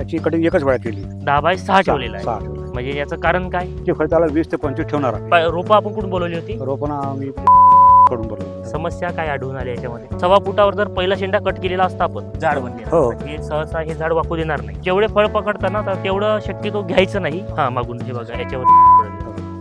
त्याची कटिंग एकच वेळा केली. दहा बाय सहा ठेवलेला आहे. सहा ठेवलं म्हणजे याचं कारण काय? ते त्याला वीस ते पंचवीस ठेवणार आहे. प- रोपं आपण कुठून बोलवली होती? रोपण आम्ही बोलवलं समस्या काय आढळून आली याच्यामध्ये? सव्वा फुटावर जर पहिला शेंडा कट केलेला असता आपण झाड हो. हे सहसा हे झाड वाकू देणार नाही. जेवढे फळ पकडताना तर तेवढं शक्यतो घ्यायचं नाही. हा मागून हे बघा याच्यावर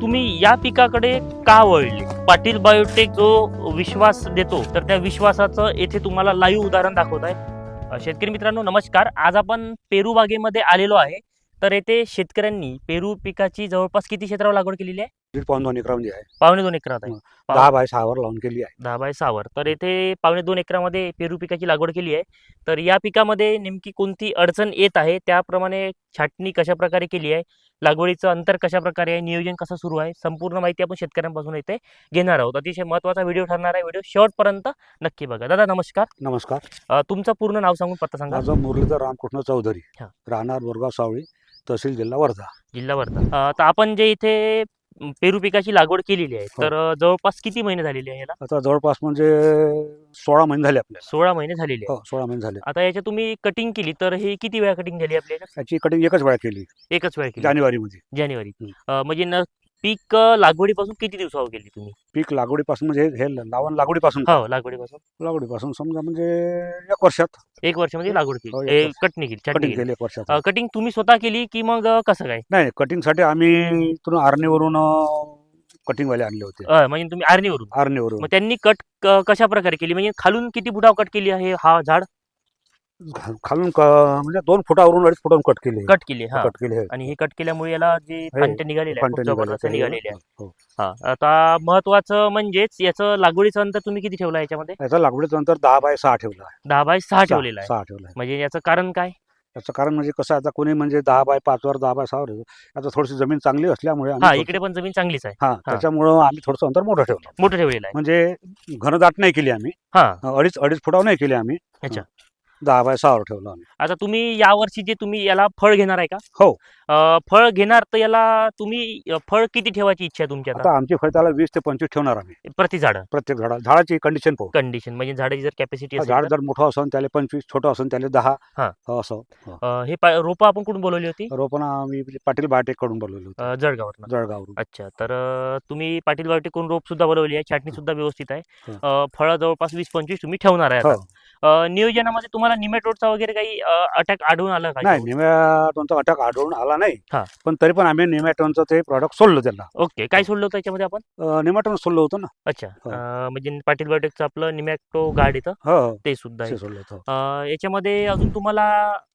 तुम्ही या पिकाकडे का वळले? पाटील बायोटेक जो विश्वास देतो तर त्या विश्वासाचं येथे तुम्हाला लाईव्ह उदाहरण दाखवत आहे. शेतकरी मित्रांनो नमस्कार. आज आपण पेरू बागेमध्ये आलेलो आहे. तर येथे शेतकऱ्यांनी पेरू पिकाची जवळपास किती क्षेत्रावर लागवड केलेली आहे? दीड पाऊन दोन एकरामध्ये आहे. पावणे दोन एकरात आहे. पाव- दहा बाय सहावर लावून केली आहे. दहा बाय सहावर. तर येथे पावणे दोन एकरामध्ये पेरू पिकाची लागवड केली आहे. तर या पिकामध्ये नेमकी कोणती अडचण येत आहे? त्याप्रमाणे छाटणी कशा प्रकारे केली आहे? लागवडीचं अंतर कशा प्रकारे आहे नियोजन कसं सुरू आहे संपूर्ण माहिती आपण शेतकऱ्यांपासून इथे घेणार आहोत. अतिशय महत्त्वाचा व्हिडिओ ठरणार आहे व्हिडिओ शेवटपर्यंत नक्की बघा. दादा नमस्कार. नमस्कार. तुमचं पूर्ण नाव सांगून पत्ता सांगा. माझं मुरलीधर रामकृष्ण चौधरी. राहणार बोरगाव सावळी तहसील जिल्हा वर्धा. जिल्हा वर्धा. तर आपण जे इथे पेरू पिकाची लागवड केलेली आहे. हो. तर जवळपास किती महिने झालेले आहे याला? आता जवळपास म्हणजे सोळा महिने झाले आपल्याला. सोळा महिने झालेले आहे. हो सोळा महिने झाले. आता याच्या तुम्ही कटिंग केली तर हे किती वेळा कटिंग झाली आपल्या याच्यात? त्याची कटिंग एकच वेळा केली. एकच वेळा केली. जानेवारीमध्ये. जानेवारी हम्म. अं, म्हणजे न पीक लागवडीपासून किती दिवसावर गेली तुम्ही? पीक लागवडीपासून म्हणजे हे लावण लागवडीपासून. हो लागवडीपासून. लागवडीपासून समजा म्हणजे एक वर्षात. एक वर्षामध्ये लागवड हो, केली एक ए, वर्ष. कटणी केली छाटणी कटिंग केली. केली एक वर्षात. कटिंग तुम्ही स्वतः केली की मग अं, कसं काय? नाही कटिंगसाठी आम्ही इथून आर्णीवरून कटिंग वाले आणले होते. अं, म्हणजे तुम्ही आर्णीवरून. मग त्यांनी कट कशा प्रकारे केली? म्हणजे खालून किती फुटावर कट केली आहे हा झाड? घा- खालून क- म्हणजे दोन फुटावरून अडीच फुटावरून कट केले. कट केली हा. कट केले आणि हे कट केल्यामुळे याला जे फांटे निघालेले आहे खूप जबरदस्त निघालेले आहे हो. हा आता महत्वाचं म्हणजेच याचं लागवडीचं अंतर तुम्ही किती ठेवलं याच्यामध्ये? याचा लागवडीचं अंतर दहा बाय सहा ठेवला आहे. दहा बाय सहा ठेवलेलं आहे. सहा ठेवला आहे. म्हणजे याचं कारण काय? याचं कारण म्हणजे कसं आता कोणी म्हणजे दहा बाय पाचवर दहा बाय सहावर. आता थोडीशी जमीन चांगली असल्यामुळे आम्ही हा इकडे पण जमीन चांगलीच आहे. हा त्याच्यामुळं आम्ही थोडंसं अंतर मोठं ठेवलं. मोठं ठेवलेलं आहे. म्हणजे घनदाट नाही केली आम्ही. हा. अडीच अडीच फुटावर नाही केली आम्ही. अच्छा. दहा बाय सहावर ठेवलं आम्ही. आता तुम्ही यावर्षी जे तुम्ही याला फळ घेणार आहे का? हो. अं, फळ घेणार तर याला तुम्ही अं, फळ किती ठेवायची इच्छा आहे तुमची आता? आता आमची फळ त्याला वीस ते पंचवीस ठेवणार आम्ही. प्रति झाड? प्रत्येक झाडा झाडाची कंडिशन पाहू. कंडिशन म्हणजे झाडाची जर कॅपॅसिटी हा असेल झाड तर, जर मोठं असेल त्याला पंचवीस छोटं असेल त्याला दहा हा. असं अं, हे पा- रोपं आपण कुठून बोलवली होती? रोपण आम्ही पाटील बाटेककडून बोलवलं होतं. अं, जळगावरनं जळगावरून अच्छा तर अं, तुम्ही पाटील वाटीकडून रोप सुद्धा बोलवली आहे छाटणी सुद्धा व्यवस्थित आहे. हो. अं, फळं जवळपास वीस पंचवीस तुम्ही ठेवणार आहे हो. आता. नियोजनामध्ये तुम्हाला निमेटोडचा वगैरे काही अटॅक आढळून आला का? नाही निमॅटोनचा अटॅक आढळून आला नाही. हा. पण तरी पण आम्ही निमॅटोनचं ते प्रॉडक्ट सोडलं त्याला ओके काय सोडलं होतं याच्यामध्ये आपण? निमॅटोन सोडलं होतं ना. अच्छा. हो. अं, म्हणजे पाटील बायोटेकचं आपलं निमॅक्टो गार्ड येतं हो हो. ते सुद्धा आहे. ते सोडलं होतं. अं, याच्यामध्ये अजून तुम्हाला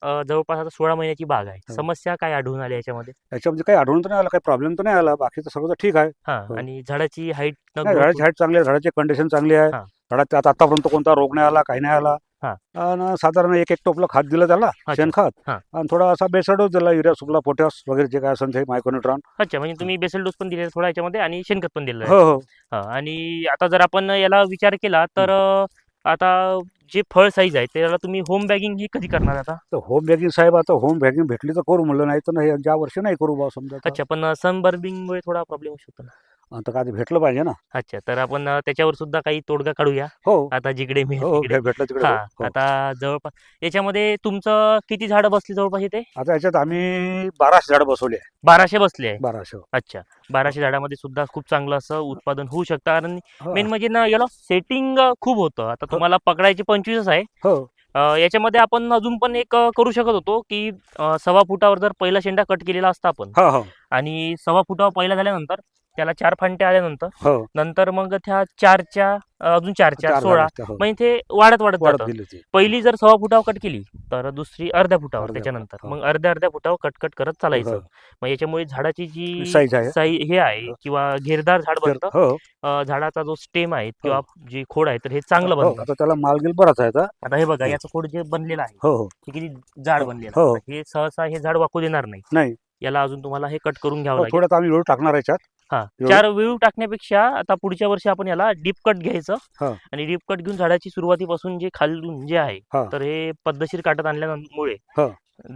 अं, जवळपास आता सोळा महिन्याची बाग आहे. हो. समस्या काय आढळून आली याच्यामध्ये? याच्यामध्ये काही आढळून तर नाही आला काही प्रॉब्लेम तर नाही आला. सगळं तर ठीक आहे. हा हो. आणि झाडाची हाईट नाही, झाडाची हाईट चांगली आहे झाडाची कंडिशन चांगली आहे. हा. झाडात आता आतापर्यंत कोणता रोग नाही आला काही नाही आला हा. आणि साधारण एक एक टोपलं खात दिलं त्याला अच्छा. शेणखत हा. आणि थोडा असा बेसड डोस दिला युरिया सुकला पोटॅश वगैरे जे काय असेल ते मायक्रोन्युट्रॉन अच्छा म्हणजे तुम्ही बेसल डोस पण दिलेला थोडा याच्यामध्ये आणि शेणखत पण दिलेलं आहे हो हो हा, आणि आता जर आपण याला विचार केला तर अं, आता जे फळ साईज आहे त्याला तुम्ही होम बॅगिंग ही कधी करणार आता तर होम बॅगिंग साहेब आता होम बॅगिंग भेटली तर करू म्हणलं नाही तर नाही ज्या वर्षी नाही करू बा समजा आता. अच्छा पण सनबर्बिंग मुळे थोडा प्रॉब्लेम होऊ शकतो ना आता ते भेटलं पाहिजे ना. अच्छा तर आपण त्याच्यावर सुद्धा काही तोडगा काढूया. हो. आता जिकडे मी हो भेटलं तिकडे. हा हो, हो. आता जवळपास याच्यामध्ये तुमचं किती झाडं बसली जवळपास इथे? आता याच्यात आम्ही बाराशे झाडं बसवली आहे. बाराशे बसले आहे? बाराशे अच्छा बाराशे झाडामध्ये सुद्धा खूप चांगलं असं उत्पादन होऊ शकतं. कारण हो. मेन म्हणजे ना याला सेटिंग खूप होतं. आता तुम्हाला पकडायचे पंचवीसच आहे. हो. अं, याच्यामध्ये आपण अजून पण एक अं, करू शकत होतो की अं, सव्वा फुटावर जर पहिला शेंडा कट केलेला असता आपण हो हो. आणि सव्वा फुटावर पहिला झाल्यानंतर त्याला चार फांटे आल्यानंतर हो. नंतर मग त्या चारच्या अजून चारच्या चार सोळा झाडं हो. मग ते वाढत वाढत वाढत जातं गेली होती पहिली जर सव्वा फुटावर कट केली तर दुसरी अर्ध्या फुटावर अर्ध्या त्याच्यानंतर. फुटावर, मग अर्ध्या अर्ध्या फुटावर कट कट करत चालायचं. हो. मग याच्यामुळे झाडाची जी साईज आहे. साई हे आहे किंवा घेरदार झाड बनतं. हो. अं, झाडाचा जो स्टेम आहे किंवा जी खोड आहे तर हे चांगलं हो, बनतं. आता त्याला मालगिल बराच आहे आता. आता हे बघा हो. याचं खोड जे बनलेलं आहे हो हो. किती जाड हो, बनलेलं हो. आहे. हे सहसा हे झाड वाकू देणार नाही. नाही. याला अजून तुम्हाला हे कट करून घ्यावं हो, लागेल. थोड्यात आम्ही वेळ टाकणार याच्यात. हा? चार वेळू टाकण्यापेक्षा आता पुढच्या वर्षी आपण याला डीप कट घ्यायचं हा. आणि डीप कट घेऊन झाडाची सुरुवातीपासून जे खालून जे आहे हा. तर हे पद्धतशीर काटत आणल्यामुळे हा.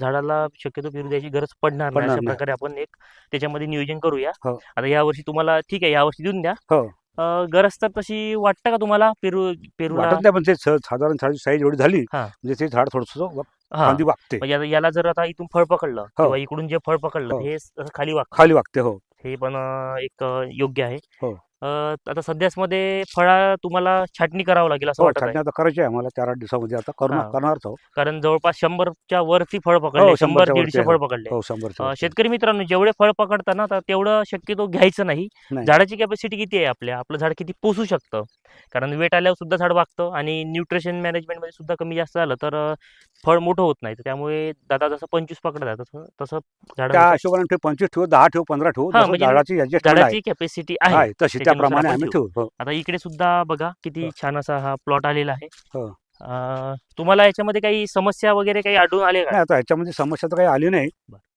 झाडाला शक्यतो पेरू द्यायची गरज पडणार नाही अशा. प्रकारे आपण एक त्याच्यामध्ये नियोजन करूया हो. आता या वर्षी तुम्हाला ठीक आहे या वर्षी देऊन द्या हो. गरज तर तशी वाटतं का तुम्हाला पेरू वाटत नाही पण ते साधारण साईज एवढी झाली हा. म्हणजे ते झाड थोडस हा वागते म्हणजे याला जर आता इथून फळ पकडलं किंवा इकडून जे फळ पकडलं हो. हे खाली वाग खाली वागते हो हे पण एक योग्य आहे हो. आता सध्याच मध्ये फळा तुम्हाला छाटणी करावं लागेल असं हो वाटत आहे छाटणी आता करायची आहे आम्हाला चार आठ दिवसामध्ये आता हा. करणार करणारच कारण जवळपास शंभरच्या वरती फळ पकडले हो, शंभर शंभरच्या दीडशे वरती फळ आहे. पकडले हो शंभरच्या अं, वरती. शेतकरी मित्रांनो जेवढे फळ पकडतात ना तर तेवढं शक्यतो घ्यायचं नाही नाही. झाडाची कॅपॅसिटी किती आहे आपल्या आपलं झाड किती पोसू शकतं कारण वेट आल्यावर सुद्धा झाड वागतं आणि न्यूट्रिशन मॅनेजमेंटमध्ये सुद्धा कमी जास्त झालं तर अं, फळ मोठं होत नाही तर त्यामुळे दादा जसं पंचवीस पकडतात तसं तसं झाड त्या हिशोबाने ठेव पंचवीस ठेवू दहा ठेवू पंधरा ठेवू हा, जसं म्हणजे झाडाची adjustment आहे झाडाची कॅपॅसिटी आहे आहे तशी त्याच्यानुसार त्याप्रमाणे आपण आम्ही ठेवू. हो. आता इकडे सुद्धा बघा किती हो. छान असा हा प्लॉट आलेला आहे हो. अं, तुम्हाला याच्यामध्ये काही समस्या वगैरे काही आढळून आले का नाही आता याच्यामध्ये समस्या तर काही आली नाही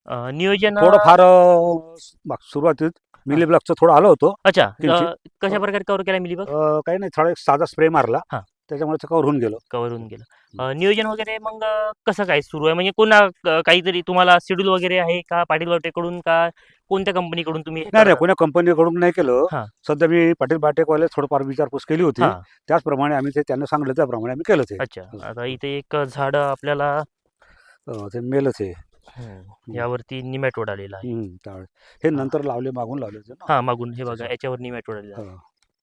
अं, नियोजन थोडं फार सुरुवातीत मिलीब्लॉकचं थोडं आलं होतं अच्छा किंचित. अं, कशा प्रकारे कव्हर केला मिली बघ अं, काही नाही थोडा एक साधा स्प्रे मारला हा. त्याच्यामुळे ते कव्हर होऊन गेलं. कव्हर होऊन गेलं. अं, नियोजन वगैरे मग अं, कसं काय सुरू आहे? म्हणजे कोणा क- काहीतरी तुम्हाला शेड्यूल वगैरे आहे का? पाटील बावटेकडून का? कोणत्या कंपनीकडून तुम्ही हे नाही? कोण्या कंपनीकडून नाही केलं. सध्या मी पाटील बाटेकवाले थोडंफार विचारपूस केली होती. हा. त्याचप्रमाणे आम्ही ते त्यांना सांगितलं त्याप्रमाणे आम्ही केलं ते. अच्छा. आता इथे एक झाड आपल्याला अं, ते मेलच आहे. हम्म, यावरती निमॅटोड आलेला आहे. हम्म, त्यावेळेस हे नंतर लावले मागून लावले होते ना? हा मागून. हे बघा. याच्यावर निमॅटोड आलेला आहे. हा.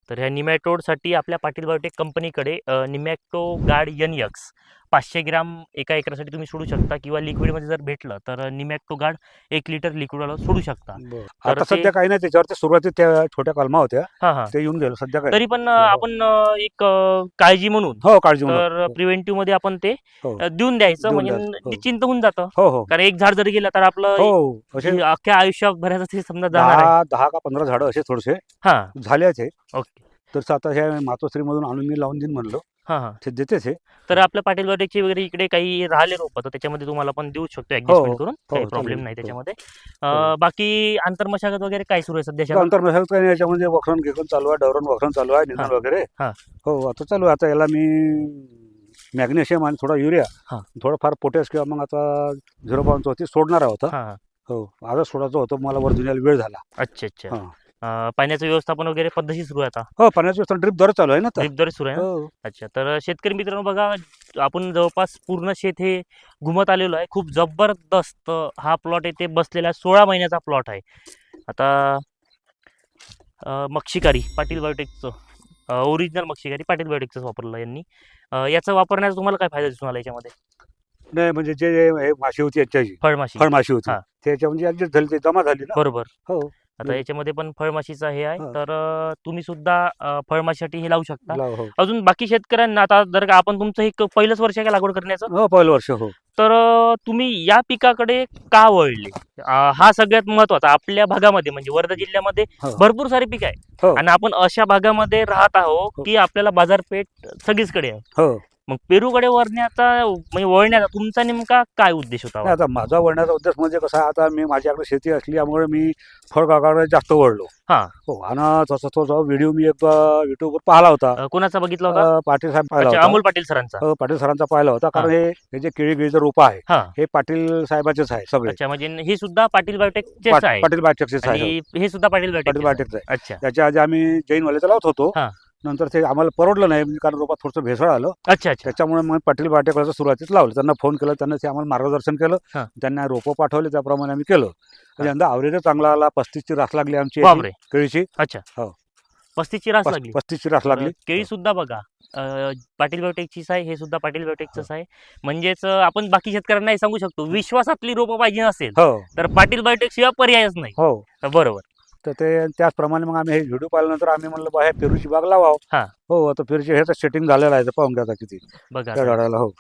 तर ह्या निमॅटोडसाठी आपल्या पाटील बायोटेक कंपनीकडे निमॅक्टो गार्ड यन यक्स पाचशे ग्राम एका एकरासाठी तुम्ही सोडू शकता किंवा लिक्विडमध्ये जर भेटलं तर निमॅक्टो गार्ड एक लिटर लिक्विडवाला सोडू शकता. आता सध्या काही नाही त्याच्यावरती सुरुवातीत त्या छोट्या कलमा होत्या. हा हा. ते येऊन गेलो सध्या तरी पण हो. आपण एक काळजी म्हणून हो काळजी. तर प्रिव्हेंटिव्हमध्ये आपण ते हो. देऊन द्यायचं म्हणजे हो. निश्चिंत होऊन जातं. हो हो. कारण एक झाड जरी गेलं तर आपलं हो. हे अख्ख्या आयुष्यभराचं ते समजा दहा दहा का पंधरा झाडं असे थोडेसे हा. आहे ओके. तर आता ह्या मातोश्रीमधून आणून मी लावून देईन म्हणलं हा हा ते देतेच आहे तर आपल्या पाटील बायोटेकची वगैरे इकडे काही राहिले रोप तर त्याच्यामध्ये तुम्हाला आपण देऊ शकतो ऍडजस्टमेंट करून काही चालेल. प्रॉब्लेम नाही हो. त्याच्यामध्ये अं, बाकी आंतरमशागत वगैरे काय सुरू आहे नंतर नसेल काही नाही याच्यामध्ये वखरण घेऊन चालू आहे डवरण वखरण चालू आहे निधन हा. वगैरे हा. हो आता चालू आहे आता याला मी मॅग्नेशियम आणि थोडा युरिया हा. थोडंफार पोटॅश किंवा मग आता झिरो पॉईंट होती सोडणार होता हा हा. हो आजच सोडायचं होतं मला वर दुनियाला वेळ झाला अच्छा अच्छा हा. पाण्याचं व्यवस्थापन वगैरे पद्धतशीर सुरू आहे आता. हो पाण्याची ड्रिप दर चालू आहे ना आता. ड्रिपद्वारे सुरू आहे ना? हो. अच्छा तर शेतकरी मित्रांनो बघा आपण जवळपास पूर्ण शेत हे घुमत आलेलो आहे. खूप जबरदस्त हा प्लॉट येथे बसलेला सोळा महिन्याचा प्लॉट आहे. आता अं, मक्षिकारी पाटील बायोटेकचं ओरिजिनल मक्षिकारी पाटील बायोटेकचंच वापरलं यांनी. अं, याचा वापरण्याचा तुम्हाला काय फायदा दिसून आला याच्यामध्ये? नाही म्हणजे जे हे माशी होती याच्याची फळमाशी. फळमाशी होती. हा. त्याच्या म्हणजे ऍडजस्ट झाली ते जमा झाली ना? बरोबर. हो. आता. याच्यामध्ये पण फळमाशीचं हे आहे. तर तुम्ही सुद्धा फळमाशीसाठी हे लावू शकता हो अजून बाकी शेतकऱ्यांना आता जर का आपण तुमचं एक पहिलंच वर्ष आहे का लागवड करण्याचं हो पहिलं वर्ष हो तर तुम्ही या पिकाकडे का वळले हा सगळ्यात महत्त्वाचा आपल्या भागामध्ये म्हणजे वर्धा जिल्ह्यामध्ये. भरपूर सारे पीक आहे हो. आणि आपण अशा भागामध्ये राहत आहोत. की आपल्याला बाजारपेठ सगळीचकडे आहे मग पेरूकडे वळण्याचा म्हणजे वळण्याचा तुमचा नेमका काय उद्देश होता? आता माझा वळण्याचा उद्देश म्हणजे कसा आता मी माझ्याकडे शेती असल्यामुळे मी फळबागाकडे जास्त वळलो. हा. हो आणि तसं तो जो व्हिडिओ मी एक युट्यूबवर पाहिला होता. कोणाचा बघितला होता? पाटील साहेब पाहिला अमोल पाटील सरांचा. पाटील सरांचा पाहिला होता कारण हे. हे जे केळी गिळीचं रोप आहे हा. पाटील साहेबाचेच आहे सगळे. म्हणजे हे सुद्धा पाटील आहे. पाटील बायोटेकचेच आहे हो. सुद्धा पाटील पाटील बायोटेक बायोटेकचं अच्छा. त्याच्या आधी आम्ही जैनवाल्याचं लावत होतो. नंतर ते आम्हाला परवडलं नाही म्हणजे कारण रोपात थोडंसं भेसळ आलं. अच्छा अच्छा. त्याच्यामुळे मग पाटील बाटेकरचं सुरुवातीत लावलं. त्यांना फोन केला त्यांना ते आम्हाला मार्गदर्शन केलं. त्यांना रोपं पाठवले त्याप्रमाणे आम्ही केलं. म्हणजे यंदा आवरेज चांगला आला पस्तीसची रास लागली आमची बापरे. केळीची. अच्छा. हो. पस्तीसची रास लागली. पस्तीसची रास लागली. केळी सुद्धा बघा अं, पाटील बायोटेकचीच आहे हे सुद्धा पाटील बायोटेकचंच आहे. म्हणजेच अं, आपण बाकी शेतकऱ्यांना हे सांगू शकतो विश्वासातली रोपं पाहिजे असेल हो. तर पाटील बायोटेक शिवाय पर्यायच नाही. हो. बरोबर. तर ते त्याचप्रमाणे मग आम्ही हे व्हिडिओ पाहिल्यानंतर आम्ही म्हणलं बा हे पेरूची बाग लावाव. हा. हो आता पेरूची हे तर सेटिंग झालेलं आहे तर पाहून घ्या आता किती. बघा त्या झाडाला हो.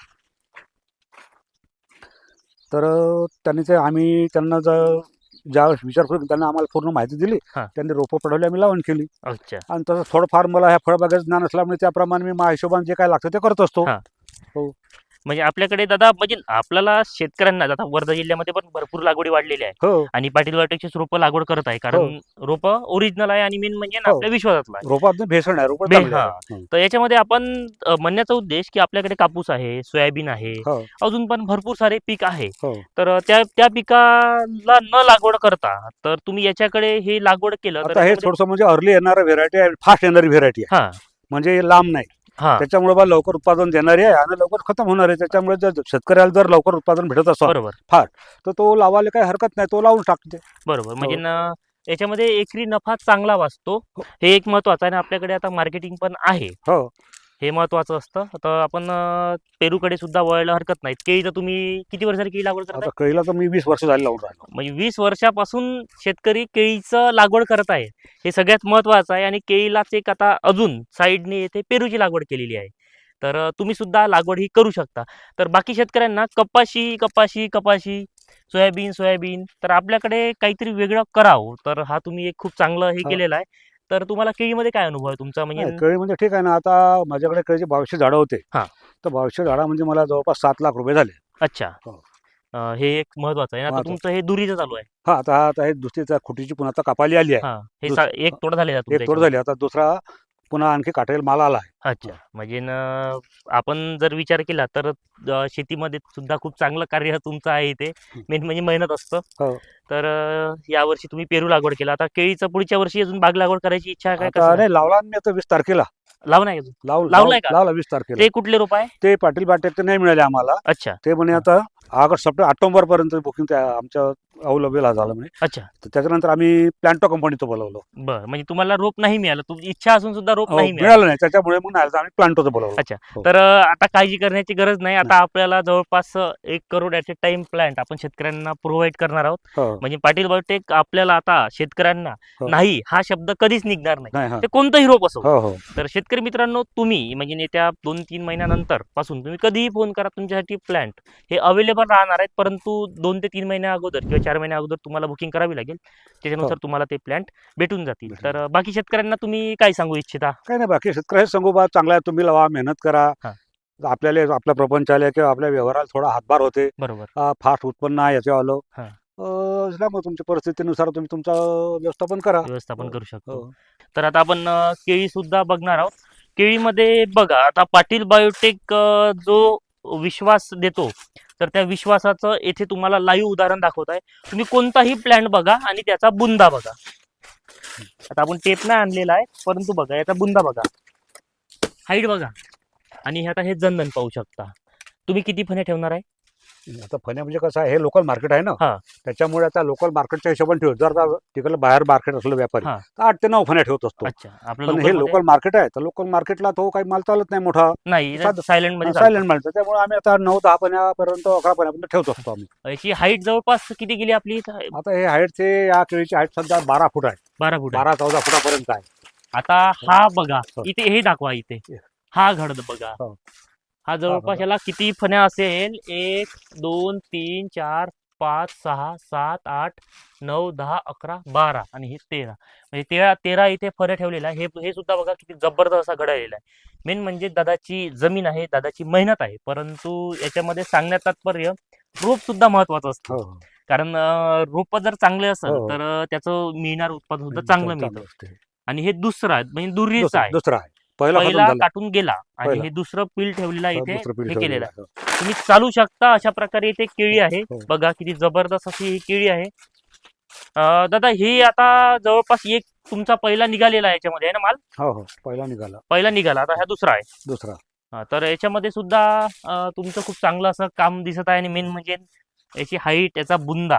तर अं, त्यांनी ते आम्ही त्यांना जर ज्या विचार करून त्यांना आम्हाला पूर्ण माहिती दिली हा. त्यांनी रोपं पडवली आम्ही लावण केली. अच्छा. आणि तसं थोडंफार मला ह्या फळबागेचं ज्ञान असल्यामुळे त्याप्रमाणे मी माझ्या हिशोबाने जे काय लागतं ते करत असतो. हा. म्हणजे आपल्याकडे दादा म्हणजे आपल्याला शेतकऱ्यांना आता वर्धा जिल्ह्यामध्ये पण भरपूर लागवडी वाढलेली आहे. हो. आणि पाटील बायोटेकचीच रोपं लागवड करत आहे. कारण रोपं ओरिजिनल आहे आणि मेन म्हणजे ना हो. आपल्या विश्वासातला आहे. भेसळ रोपं बे- चांगले हा. आहे. हं. तर याच्यामध्ये आपण अं, म्हणण्याचा उद्देश की आपल्याकडे कापूस आहे सोयाबीन आहे हो. अजून पण भरपूर सारे पीक आहे. हो. तर त्या त्या पिकाला न लागवड करता तर तुम्ही याच्याकडे हे लागवड केलं तर आता हे याच्यामध्ये- थोडंसं म्हणजे अर्ली येणारं व्हेरायटी आहे फास्ट येणारी व्हेरायटी आहे. हा. म्हणजे हे लांब नाही. हा. त्याच्यामुळे बा लवकर उत्पादन देणारी आहे आणि लवकर खतम होणार आहे. त्याच्यामुळे जर शेतकऱ्याला जर लवकर उत्पादन भेटत असेल बरोबर. तर तो लावायला काही हरकत नाही. तो लावून टाकते. बरोबर. म्हणजे हो. न याच्यामध्ये एकरी नफा चांगला वाचतो. हो. हे एक महत्वाचं आणि आपल्याकडे आता मार्केटिंग पण आहे. हो. हे महत्वाचं असतं. आता आपण पेरूकडे सुद्धा वळायला हरकत नाही. केळीचं तुम्ही किती वर्षाची केळी लागवड करताय? आता कैला तर मी वीस वर्ष झाली लावून राहिलो म्हणजे वीस वर्षापासून शेतकरी केळीचं लागवड करत आहे. हे सगळ्यात महत्वाचं आहे आणि केळीलाच एक आता अजून साईडने येथे पेरूची लागवड केलेली आहे. तर तुम्ही सुद्धा लागवड ही करू शकता. तर बाकी शेतकऱ्यांना कपाशी कपाशी कपाशी सोयाबीन सोयाबीन तर आपल्याकडे काहीतरी वेगळं करावं. तर हा तुम्ही एक खूप चांगलं हो. केलेलं आहे. तर तुम्हाला केळीमध्ये काय अनुभव आहे तुमचा? म्हणजे नाही, केळी म्हणजे ठीक आहे ना. आता माझ्याकडे केळीचे बावीसशे झाडं होते. हा. तर बावीसशे झाडा म्हणजे मला जवळपास सात लाख रुपये झाले. अच्छा. हो. अं, हे एक महत्वाचं आहे आता महत्वाचं. तुमचं हे दुरीचं चालू आहे. हा आता हा आता हे दुसरी त्या खुटीची पुन्हा आता कापाली आली आहे. हा. हे सा- एक तोडा झालेला तुमच्या एक तोड याच्यामध्ये. झाली आता दुसरा पुन्हा आणखी काटेल माल आला आहे. अच्छा. म्हणजे न आपण जर विचार केला तर अ, शेतीमध्ये सुद्धा खूप चांगलं कार्य तुमचं आहे इथे. हं. मेन म्हणजे मेहनत असतं. हो. तर अ, यावर्षी तुम्ही पेरू लागवड केला. आता केळीचं पुढच्या वर्षी अजून बाग लागवड करायची इच्छा आहे काय आता नाही लावला मी आता वीस तारखेला. लावून आहे अजून? लाव लावलाय का? लावला वीस तारखेला. ते कुठले रोप आहे? ते पाटील बाटे ते नाही मिळाले आम्हाला. अच्छा. ते म्हणे आता ऑगस्ट सप्टेंबर ऑक्टोबर पर्यंत बुकिंग आमच्या अवेलेबल झालं म्हणे. अच्छा. तर त्याच्यानंतर आम्ही प्लॅन्टो कंपनीचं बोलवलं. बर म्हणजे तुम्हाला रोप नाही मिळालं. तुमची इच्छा असून सुद्धा रोप हो, नाही मिळालं. मिळालं नाही. त्याच्यामुळे मग आम्ही प्लॅन्टोचं बोलवलं. अच्छा. हो. तर अ, आता काळजी करण्याची गरज नाही. आता आपल्याला जवळपास अ, एक crore at a time plant आपण शेतकऱ्यांना प्रोव्हाइड करणार आहोत. हो, म्हणजे पाटील बायोटेक आपल्याला आता शेतकऱ्यांना हो. नाही हा शब्द कधीच निघणार नाही. नाही हा. ते कोणतंही रोप असो. हो हो. तर शेतकरी मित्रांनो तुम्ही म्हणजे येत्या दोन तीन महिन्यानंतरपासून तुम्ही कधीही फोन करा तुमच्यासाठी प्लॅन्ट हे अवेलेबल राहणार आहेत परंतु दोन ते तीन महिन्या अगोदर किंवा चार महिन्या अगोदर तुम्हाला बुकिंग करावी लागेल. त्याच्यानुसार तुम्हाला ते प्लॅन्ट भेटून जातील. तर बाकी शेतकऱ्यांना तुम्ही काय सांगू इच्छिता? काही नाही बाकी शेतकरी सांगू बा चांगला तुम्ही लावा मेहनत करा. हा. आपल्याला आपल्या प्रपंचाला किंवा आपल्या व्यवहाराला थोडा हातभार होते. बरोबर. फास्ट उत्पन्न आहे याचं आलं हा. मग तुमच्या परिस्थितीनुसार तुम्ही तुमचा व्यवस्थापन करा. व्यवस्थापन हो, करू शकतो. हो. तर आता आपण केळी सुद्धा बघणार आहोत. केळीमध्ये बघा आता पाटील बायोटेक जो विश्वास देतो तर त्या विश्वासाचं येथे तुम्हाला लाईव्ह उदाहरण दाखवत आहे. तुम्ही कोणताही प्लॅन बघा आणि त्याचा बुंदा बघा. आता आपण टेप नाही आणलेला आहे परंतु बघा याचा बुंदा बघा. हाईट बघा. आणि हे आता हे जनधन पाहू शकता. तुम्ही किती फणे ठेवणार आहे? आता फण्या म्हणजे कसं आहे हे लोकल मार्केट आहे ना हा. त्याच्यामुळे आता लोकल मार्केटच्या हिशोबाने ठेवत जर आता तिकडलं बाहेर मार्केट असलं व्यापारी हा. तर आठ ते नऊ फण्या ठेवत असतो अच्छा पण हे लोकल मार्केट आहे तर लोकल मार्केटला तो काही माल चालत नाही मोठा नाही साधं- सायलेंटमध्ये चालतं. सायलेंट माल त्यामुळे आम्ही आता नऊ दहा फण्यापर्यंत अकरा फण्यापर्यंत ठेवत असतो आम्ही याची हाईट जवळपास किती गेली आपली आता हे हाईटचे या केळीची हाईट सध्या बारा फूट आहे बारा फूट. बारा चौदा फुटापर्यंत आहे आता हा बघा हो. इथे हे दाखवा इथे हे. हा घड बघा हो. हा जवळपास. याला किती फण्या असेल? एक दोन तीन चार पाच सहा सात आठ नऊ दहा अकरा बारा आणि हे तेरा. म्हणजे तेरा तेरा इथे फण्या ठेवलेला आहे. हे हे सुद्धा बघा किती जबरदस्त असा घड आलेला आहे. मेन म्हणजे दादाची जमीन आहे दादाची मेहनत आहे. परंतु याच्यामध्ये सांगण्यात तात्पर्य रोप सुद्धा महत्वाचं असतं. हो. कारण रोप जर चांगले असेल हो. तर त्याचं मिळणार उत्पादन सुद्धा चांगलं मिळतं. आणि हे दुसरं आहे. म्हणजे दुर्रीचं आहे. दुसरं आहे. पहिला खतम पहिला झाला. काटून गेला आणि पहिला. हे दुसरं पील ठेवलेलं आहे इथे दुसरं हे ठेवलेलं केलेलं आहे. आहे. तुम्ही चालू शकता अशा प्रकारे इथे केळी आहे. हो. बघा किती जबरदस्त अशी ही केळी आहे. अं, दादा ही आता जवळपास एक तुमचा पहिला निघालेला आहे याच्यामध्ये आहे ना माल? हो हो. पहिला निघाला. पहिला निघाला. आता हा दुसरा आहे. दुसरा. हा, तर याच्यामध्ये सुद्धा अं, तुमचं खूप चांगलं असं काम दिसत आहे आणि मेन म्हणजे याची हाईट याचा बुंदा.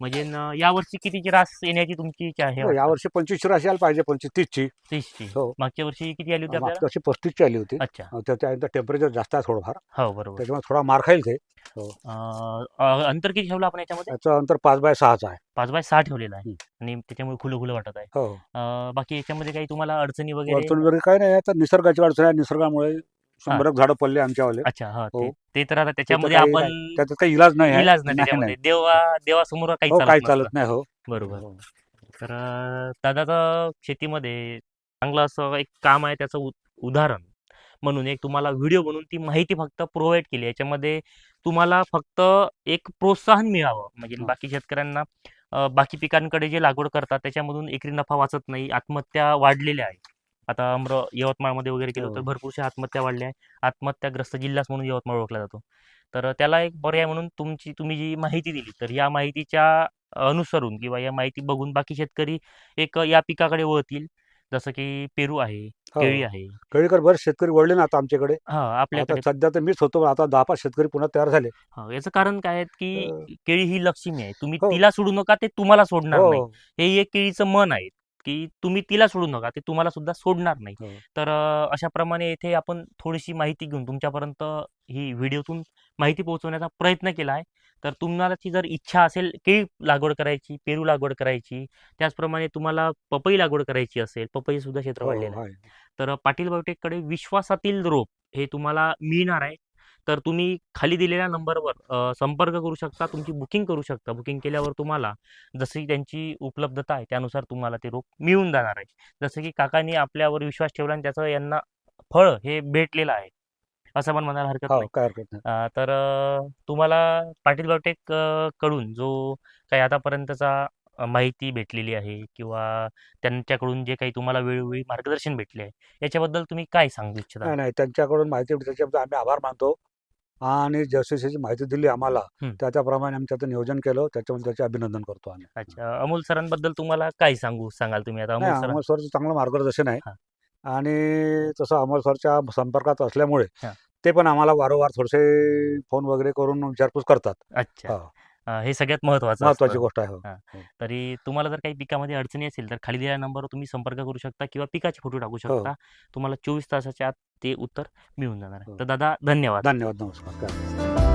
म्हणजे न- यावर्षी कितीची रास येण्याची तुमची इच्छा आहे हो, यावर्षी पंचवीसशे राशी आली पाहिजे पंचवीस तीसची. तीसची. हो. मागच्या वर्षी किती आली होती आपल्याला? मागच्या वर्षी पस्तीसची आली होती. अच्छा. अं, त्या- त्यानंतर टेम्परेचर जास्त आहे थोडंफार. हो बरोबर. त्याच्यामुळे थोडा मार खाईल ते. अं, अं, अंतर किती ठेवलं आपण याच्यामध्ये? त्याचं अंतर पाच बाय सहाच आहे. पाच बाय सहा ठेवलेला आहे. हं. आणि त्याच्यामुळे खुलं खुलं वाटत आहे. हो. अं, बाकी याच्यामध्ये काही तुम्हाला अडचणी वगैरे? अडचण वगैरे काही नाही. आता निसर्गाची अडचण आहे. निसर्गामुळे शंभर झाडं पडले आमच्यावाले. अच्छा हा ते हो. ते तर आता त्याच्यामध्ये काही आपण त्याच्यात काही इलाज नाही आहे. इलाज नाही नाही, त्याच्यामध्ये. देवा देवासमोर काही हो काही चालत. नाही हो. बरोबर. हो. तर अं, दादाचं शेतीमध्ये चांगलं असं एक काम आहे त्याचं उ- उदाहरण. म्हणून एक तुम्हाला व्हिडिओ बनवून ती माहिती फक्त प्रोव्हाइड केली. याच्यामध्ये तुम्हाला फक्त एक प्रोत्साहन मिळावं. म्हणजे हा. बाकी शेतकऱ्यांना अं, बाकी पिकांकडे जे लागवड करतात त्याच्यामधून एकरी नफा वाचत नाही आत्महत्या वाढलेल्या आहेत. आता अमर यवतमाळमध्ये वगैरे केलं तर हो. भरपूरशा आत्महत्या वाढल्या आहे. आत्महत्याग्रस्त जिल्हाच म्हणून यवतमाळ ओळखला जातो. तर त्याला एक पर्याय म्हणून तुमची तुम्ही जी माहिती दिली तर या माहितीच्या अनुसरून किंवा या माहिती बघून बाकी शेतकरी एक या पिकाकडे वळतील. जसं की पेरू आहे हो. केळी आहे. केळीकर बरेच शेतकरी वळले ना आता आमच्याकडे. हा आपल्याकडे सध्या तर मीच होतो आता दहा पाच शेतकरी पुन्हा तयार झाले. याचं कारण काय आहे की केळी ही लक्ष्मी आहे. तुम्ही हो. तिला सोडू नका ते तुम्हाला सोडणार नाही. हे एक केळीचं मन आहे. की तुम्ही तिला सोडू नका ते तुम्हाला सुद्धा सोडणार नाही हो. तर अशा प्रमाणे येथे आपण थोडीशी माहिती घेऊन तुमच्यापर्यंत ही व्हिडिओतून माहिती पोहोचवण्याचा प्रयत्न केला आहे तर तुम्हाला ती जर इच्छा असेल केळी लागवड करायची पेरू लागवड करायची त्याचप्रमाणे तुम्हाला पपई लागवड करायची असेल पपई सुद्धा क्षेत्र हो, वाढलेलं आहे आहे. तर पाटील बायोटेककडे विश्वासातील रोप हे तुम्हाला मिळणार आहे तर तुम्ही खाली दिलेल्या नंबरवर संपर्क करू शकता तुमची बुकिंग करू शकता. बुकिंग केल्यावर तुम्हाला जशी त्यांची उपलब्धता आहे त्यानुसार तुम्हाला ते रोप मिळून जाणार आहे. जसं की काकांनी आपल्यावर विश्वास ठेवला आणि त्याचं यांना फळ हे भेटलेलं आहे. असं पण म्हणायला हरकत हो नाही. तर तुम्हाला पाटील बायोटेक अ, कडून जो काही आतापर्यंतचा माहिती भेटलेली आहे किंवा त्यांच्याकडून जे काही तुम्हाला वेळोवेळी मार्गदर्शन भेटले आहे याच्याबद्दल तुम्ही काय सांगू इच्छिता? नाही त्यांच्याकडून माहिती त्याच्याबद्दल आम्ही आभार मानतो. आणि जशी माहिती दिली आम्हाला. त्या त्याप्रमाणे आम्ही त्याचं नियोजन केलं त्याच्यामुळे त्याचे अभिनंदन करतो आम्ही अच्छा अमोल सरांबद्दल तुम्हाला काय सांगू सांगाल तुम्ही आता नाही अमोल सर अमोल सरचं चांगलं मार्गदर्शन आहे हा. आणि तसं अमोल सरच्या संपर्कात असल्यामुळे हा. ते पण आम्हाला वारंवार थोडेसे फोन वगैरे करून विचारपूस करतात अच्छा हा. अ, हे सगळ्यात महत्वाचं महत्वाची असतं. गोष्ट आहे हो. हा. तरी तुम्हाला जर काही पिकामध्ये अडचणी असेल तर खाली दिलेल्या नंबरवर तुम्ही संपर्क करू शकता किंवा पिकाचे फोटो टाकू शकता तुम्हाला चोवीस तासाच्या आत ते उत्तर मिळून जाणार आहे हो. तर दादा धन्यवाद धन्यवाद नमस्कार